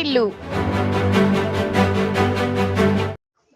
వాటిల్లు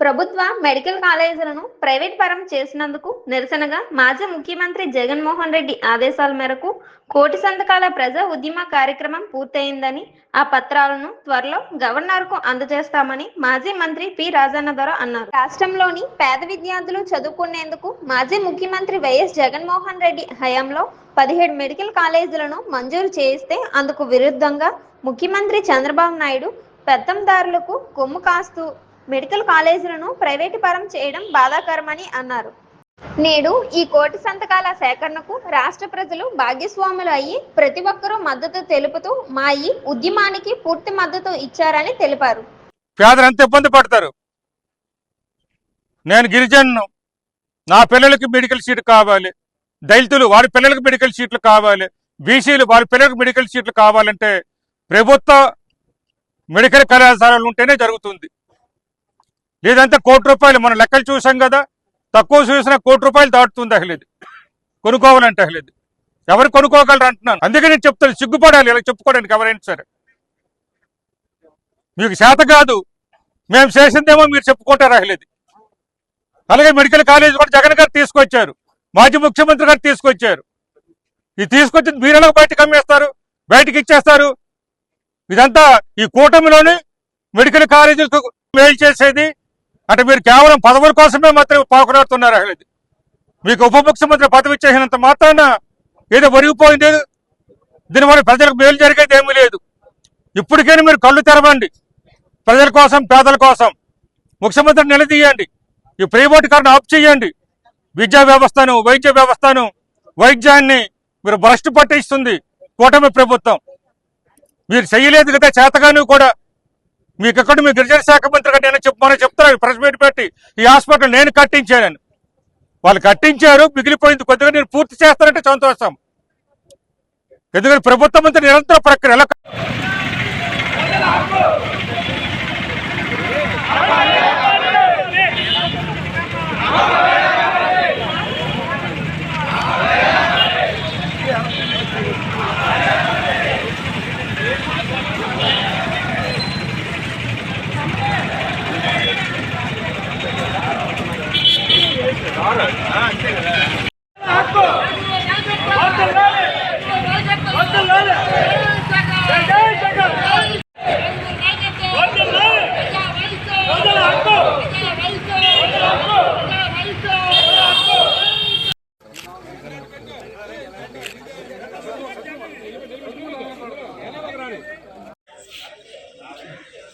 ప్రభుత్వ medical కాలేజీలను private పరం చేసినందుకు నిరసనగా మాజీ ముఖ్యమంత్రి జగన్మోహన్ రెడ్డి ఆదేశాల మేరకు కోటి సంతకాల ప్రజా ఉద్యమ కార్యక్రమం పూర్తయిందని ఆ పత్రాలను త్వరలో గవర్నర్కు అందజేస్తామని మాజీ మంత్రి పి రాజన్న ద్వారా అన్నారు. రాష్ట్రంలోని పేద విద్యార్థులు చదువుకునేందుకు మాజీ ముఖ్యమంత్రి వైఎస్ జగన్మోహన్ రెడ్డి హయాంలో పదిహేడు మెడికల్ కాలేజీలను మంజూరు చేయిస్తే అందుకు విరుద్ధంగా ముఖ్యమంత్రి చంద్రబాబు నాయుడు పెత్తందారులకు కొమ్ము కాస్తూ మెడికల్ కాలేజీలను ప్రైవేటు పరం చేయడం బాధాకరమని అన్నారు. నేడు ఈ కోటి సంతకాల సేకరణకు రాష్ట్ర ప్రజలు భాగ్యస్వాములు అయ్యి ప్రతి ఒక్కరూ మద్దతు తెలుపుతూ మా ఈ ఉద్యమానికి పూర్తి మద్దతు ఇచ్చారని తెలిపారు. పేదలు ఎంత ఇబ్బంది పడతారు? నేను గిరిజను నా పిల్లలకి మెడికల్ సీట్ కావాలి. దళితులు వారి పిల్లలకు మెడికల్ సీట్లు కావాలి. బీసీలు వారి పిల్లలకు మెడికల్ సీట్లు కావాలంటే ప్రభుత్వ మెడికల్ కళాశాలలు ఉంటేనే జరుగుతుంది. లేదంటే కోటి రూపాయలు మనం లెక్కలు చూసాం కదా తక్కువ చూసినా కోటి రూపాయలు దాటుతుంది అహ్లేదు కొనుక్కోవాలంటే అహ్లేదు ఎవరు కొనుక్కోగలరు అంటున్నాను. అందుకే నేను చెప్తాను సిగ్గుపడాలి ఇలా చెప్పుకోవడానికి ఎవరైనా సరే. మీకు చేత కాదు మేము చేసిందేమో మీరు చెప్పుకుంటారు అహ్లేదు అలాగే మెడికల్ కాలేజ్ కూడా జగన్ గారు తీసుకొచ్చారు మాజీ ముఖ్యమంత్రి గారు తీసుకొచ్చారు. ఇది తీసుకొచ్చింది మీరు ఎలా బయటకు అమ్మేస్తారు? బయటకు ఇచ్చేస్తారు? ఇదంతా ఈ కూటమిలోని మెడికల్ కాలేజీలకు మేలు చేసేది. అంటే మీరు కేవలం పదవుల కోసమే మాత్రమే పాకులాడుతున్నారు అసలు ఇది. మీకు ఉప ముఖ్యమంత్రి పదవి ఇచ్చేసినంత మాత్రాన ఏదో ఒరిగిపోయింది. దీనివల్ల ప్రజలకు మేలు జరిగేది ఏమీ లేదు. ఇప్పటికైనా మీరు కళ్ళు తెరవండి. ప్రజల కోసం పేదల కోసం. ముఖ్యమంత్రి నిలదీయండి. ఈ ప్రైవేటీకరణ ఆఫ్ చేయండి. విద్యా వ్యవస్థను వైద్య వ్యవస్థను వైద్యాన్ని మీరు భ్రష్టు పట్టిస్తుంది కూటమి ప్రభుత్వం. మీరు చేయలేదు కదా చేతగాను కూడా. మీకు ఎక్కడ మీ గిరిజన శాఖ మంత్రి గారు నేను చెప్పమని చెప్తారు ప్రెస్ మీట్ పెట్టి ఈ హాస్పిటల్ నేను కట్టించాను వాళ్ళు కట్టించారు మిగిలిపోయింది. కొద్దిగా నేను పూర్తి చేస్తానంటే సంతోషం. ఎందుకంటే ప్రభుత్వం అంతా నిరంతర ప్రక్రియ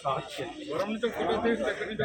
సాక్షి. వరం నుంచి ఫోటో తీసి దగ్గర నుంచి